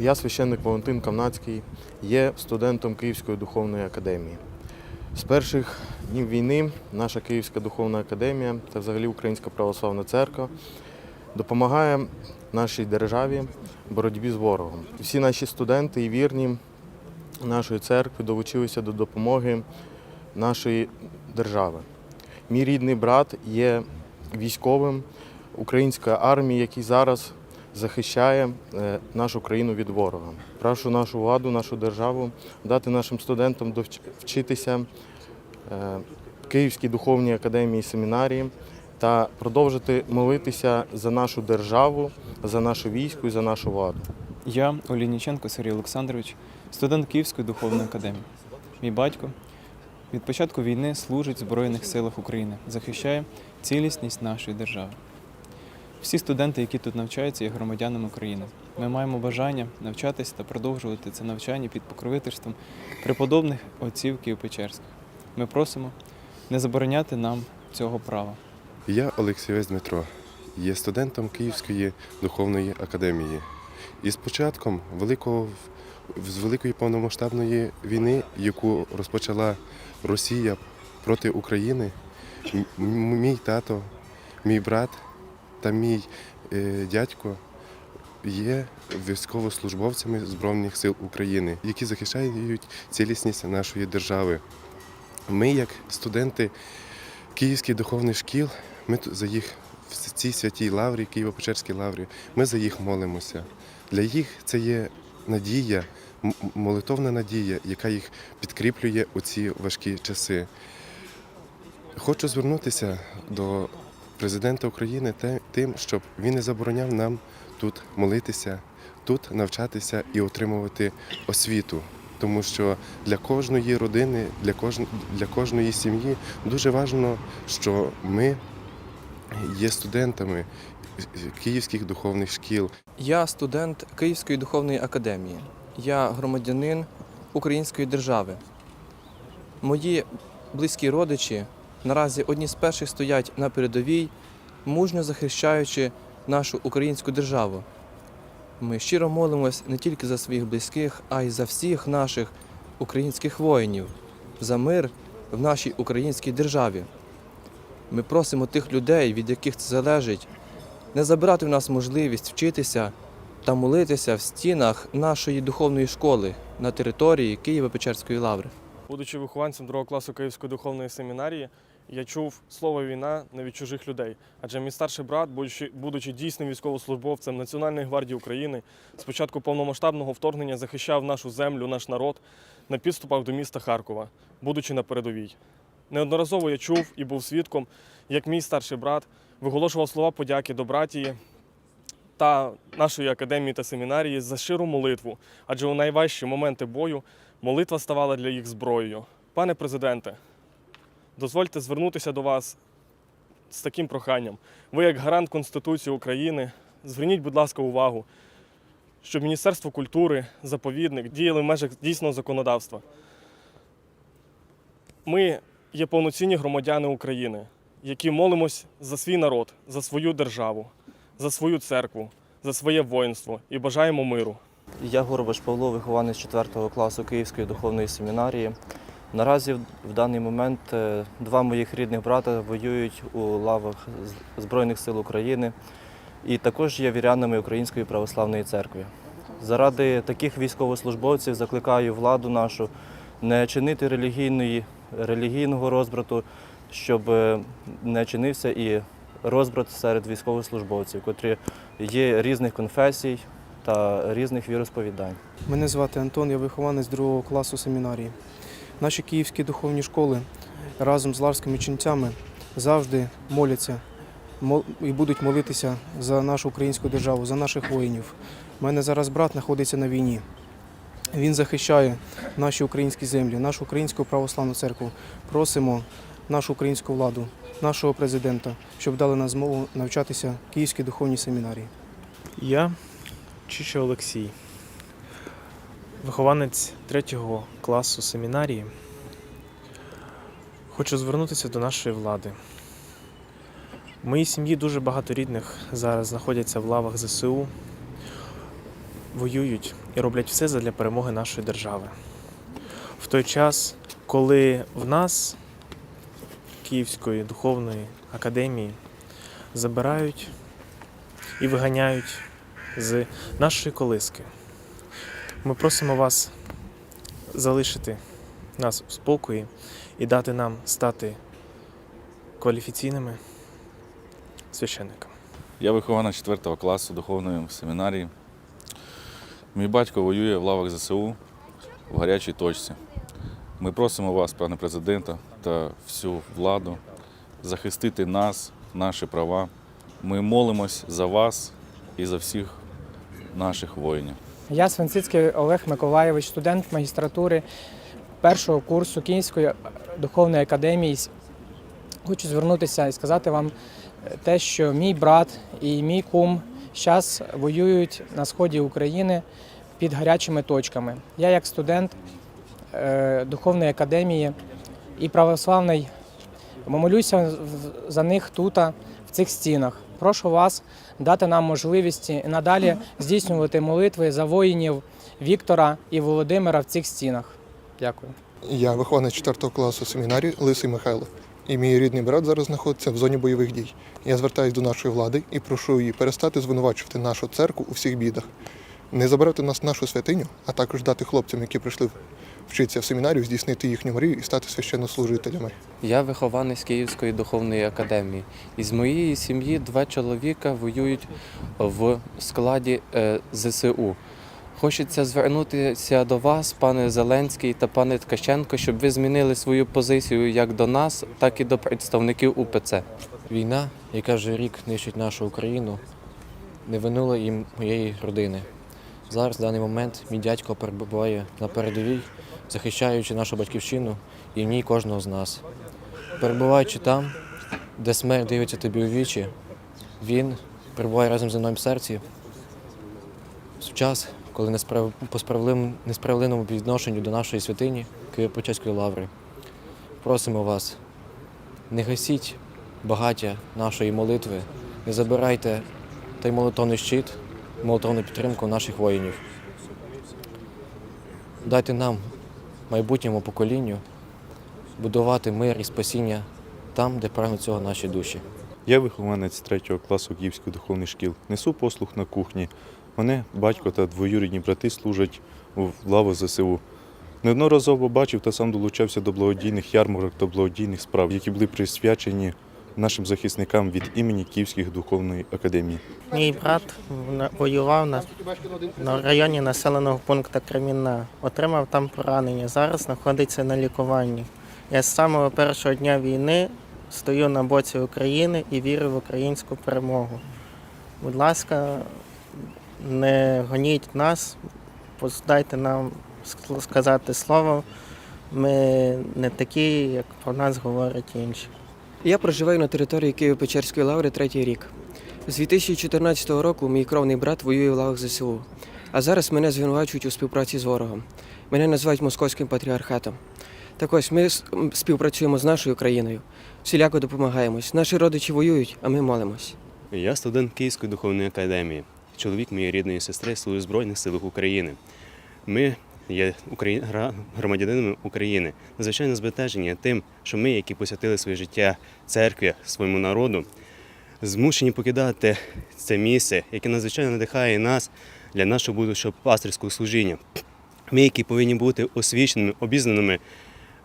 Я священник Валентин Камнацький, є студентом Київської духовної академії. З перших днів війни наша Київська духовна академія та взагалі Українська православна церква допомагає нашій державі в боротьбі з ворогом. Всі наші студенти і вірні нашої церкви долучилися до допомоги нашої держави. Мій рідний брат є військовим української армії, який зараз захищає е, нашу країну від ворога. Прошу нашу владу, нашу державу дати нашим студентам вчитися е, в Київській духовній академії семінарії та продовжити молитися за нашу державу, за нашу військо і за нашу владу. Я Олійніченко Сергій Олександрович, студент Київської духовної академії. Мій батько від початку війни служить в Збройних силах України, захищає цілісність нашої держави. Всі студенти, які тут навчаються, є громадянами України. Ми маємо бажання навчатися та продовжувати це навчання під покровительством преподобних отців Києво-Печерських. Ми просимо не забороняти нам цього права. Я Олексійовець Дмитро, є студентом Київської духовної академії. І з початком великого, з великої повномасштабної війни, яку розпочала Росія проти України, мій тато, мій брат та мій е, дядько є військовослужбовцями Збройних сил України, які захищають цілісність нашої держави. Ми, як студенти Київських духовних шкіл, ми за їх в цій святій лаврі, Києво-Печерській лаврі, ми за їх молимося. Для їх це є надія, молитовна надія, яка їх підкріплює у ці важкі часи. Хочу звернутися до президента України тим, щоб він не забороняв нам тут молитися, тут навчатися і отримувати освіту. Тому що для кожної родини, для, кожн... для кожної сім'ї дуже важливо, що ми є студентами київських духовних шкіл. Я студент Київської духовної академії. Я громадянин Української держави. Мої близькі родичі наразі одні з перших стоять на передовій, мужньо захищаючи нашу українську державу. Ми щиро молимось не тільки за своїх близьких, а й за всіх наших українських воїнів, за мир в нашій українській державі. Ми просимо тих людей, від яких це залежить, не забирати в нас можливість вчитися та молитися в стінах нашої духовної школи на території Києво-Печерської лаври. Будучи вихованцем другого класу Київської духовної семінарії, я чув слово війна не від чужих людей. Адже мій старший брат, будучи, будучи дійсним військовослужбовцем Національної гвардії України, з початку повномасштабного вторгнення захищав нашу землю, наш народ на підступах до міста Харкова, будучи на передовій. Неодноразово я чув і був свідком, як мій старший брат виголошував слова подяки до братії та нашої академії та семінарії за щиру молитву, адже у найважчі моменти бою молитва ставала для їх зброєю. Пане президенте, дозвольте звернутися до вас з таким проханням. Ви, як гарант Конституції України, зверніть, будь ласка, увагу, щоб Міністерство культури, заповідник діяли в межах дійсного законодавства. Ми є повноцінні громадяни України, які молимось за свій народ, за свою державу, за свою церкву, за своє воїнство і бажаємо миру. Я Горбаш Павло, вихованець 4 класу Київської духовної семінарії. Наразі в- даний момент е, два моїх рідних брата воюють у лавах Збройних сил України і також є вірянами Української православної церкви. Заради таких військовослужбовців закликаю владу нашу не чинити релігійної, релігійного розбрату, щоб е, не чинився і розбрат серед військовослужбовців, котрі є різних конфесій та різних віросповідань. Мене звати Антон, я вихованець другого класу семінарії. Наші київські духовні школи разом з ларськими ченцями завжди моляться і будуть молитися за нашу українську державу, за наших воїнів. У мене зараз брат знаходиться на війні. Він захищає наші українські землі, нашу українську православну церкву. Просимо нашу українську владу, нашого президента, щоб дали нам змогу навчатися в Київській духовній семінарії. Я Чичо Олексій, вихованець третього класу семінарії. Хочу звернутися до нашої влади. В моїй сім'ї дуже багато рідних зараз знаходяться в лавах ЗСУ. воюють і роблять все задля перемоги нашої держави. В той час, коли в нас, Київської духовної академії, забирають і виганяють з нашої колиски, ми просимо вас залишити нас в спокої і дати нам стати кваліфіційними священниками. Я вихованець 4 класу духовної семінарії. Мій батько воює в лавах ЗСУ в гарячій точці. Ми просимо вас, пане президента, та всю владу захистити нас, наші права. Ми молимось за вас і за всіх наших воїнів. Я Свинцицький Олег Миколаєвич, студент магістратури першого курсу Київської духовної академії. Хочу звернутися і сказати вам те, що мій брат і мій кум зараз воюють на сході України під гарячими точками. Я, як студент е, духовної академії і православний, молюся за них тут, в цих стінах. Прошу вас дати нам можливість надалі здійснювати молитви за воїнів Віктора і Володимира в цих стінах. Дякую. Я вихованець 4 класу семінарії Лисий Михайло. І мій рідний брат зараз знаходиться в зоні бойових дій. Я звертаюся до нашої влади і прошу її перестати звинувачувати нашу церкву у всіх бідах, не забирати нас нашу святиню, а також дати хлопцям, які прийшли вчитися в семінарію, здійснити їхню мрію і стати священнослужителями. Я вихованець Київської духовної академії. Із моєї сім'ї два чоловіка воюють в складі е, ЗСУ. Хочеться звернутися до вас, пане Зеленський та пане Ткаченко, щоб ви змінили свою позицію як до нас, так і до представників УПЦ. Війна, яка вже рік нищить нашу Україну, не минула і моєї родини. Зараз, в даний момент, мій дядько перебуває на передовій, захищаючи нашу батьківщину і в ній кожного з нас. Перебуваючи там, де смерть дивиться тобі у вічі, він перебуває разом зі мною в серці. В час, коли несправ... по справедливому- несправедливому відношенню до нашої святині Києво-Почеської лаври. Просимо вас, не гасіть багаття нашої молитви, не забирайте той молитовний щит, молитовну підтримку наших воїнів. Дайте нам, майбутньому поколінню, будувати мир і спасіння там, де прагнуть цього наші душі. Я вихованець третього класу Київської духовних шкіл. Несу послуг на кухні. Мене батько та двоюрідні брати служать в лаву ЗСУ. Неодноразово бачив та сам долучався до благодійних ярмарок та благодійних справ, які були присвячені нашим захисникам від імені Київської духовної академії. Мій брат воював на, на районі населеного пункту Кремінна. Отримав там поранення. Зараз знаходиться на лікуванні. Я з самого першого дня війни стою на боці України і вірю в українську перемогу. Будь ласка, не гоніть нас, дайте нам сказати слово. Ми не такі, як про нас говорять інші. Я проживаю на території Києво-Печерської лаври третій рік. З 2014 року мій кровний брат воює в лавах ЗСУ. А зараз мене звинувачують у співпраці з ворогом. Мене називають московським патріархатом. Так ось ми співпрацюємо з нашою країною, всіляко допомагаємось. Наші родичі воюють, а ми молимось. Я студент Київської духовної академії. Чоловік моєї рідної сестри служить Збройних силах України. Ми є громадянинами України. Надзвичайно збентежені тим, що ми, які посвятили своє життя церкві, своєму народу, змушені покидати це місце, яке надзвичайно надихає нас для нашого будущого пастирського служіння. Ми, які повинні бути освіченими, обізнаними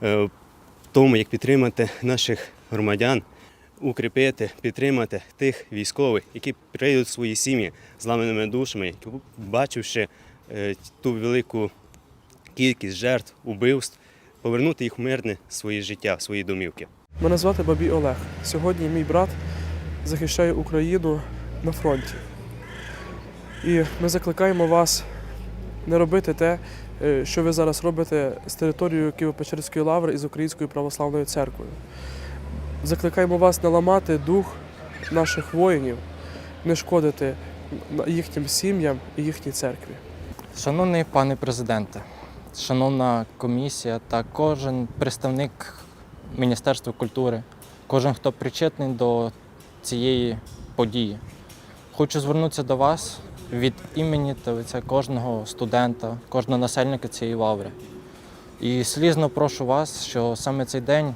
е, в тому, як підтримати наших громадян, укріпити, підтримати тих військових, які прийдуть в свої сім'ї зламаними душами, бачивши е, ту велику кількість жертв, убивств, повернути їх в мирне своє життя, в свої домівки. Мене звати Бабій Олег. Сьогодні мій брат захищає Україну на фронті. І ми закликаємо вас не робити те, е, що ви зараз робите з територією Києво-Печерської лаври і з Українською православною церквою. Закликаємо вас не ламати дух наших воїнів, не шкодити їхнім сім'ям і їхній церкві. Шановний пане президенте, шановна комісія та кожен представник Міністерства культури, кожен, хто причетний до цієї події. Хочу звернутися до вас від імені та лиця кожного студента, кожного насельника цієї лаври. І слізно прошу вас, що саме цей день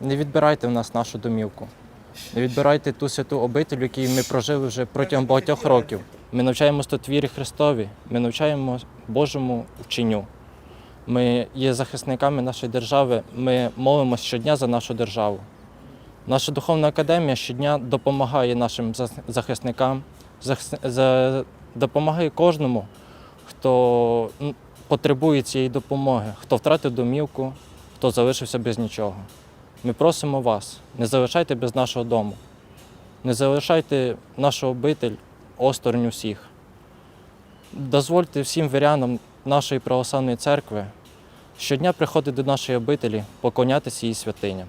не відбирайте в нас нашу домівку, не відбирайте ту святу обитель, якій ми прожили вже протягом багатьох років. Ми навчаємось тут вірі Христові, ми навчаємо Божому вченню. Ми є захисниками нашої держави, ми молимося щодня за нашу державу. Наша духовна академія щодня допомагає нашим захисникам, допомагає кожному, хто потребує цієї допомоги, хто втратив домівку, хто залишився без нічого. Ми просимо вас, не залишайте без нашого дому, не залишайте нашу обитель осторонь усіх. Дозвольте всім вірянам нашої православної церкви щодня приходить до нашої обителі, поклонятися її святиням.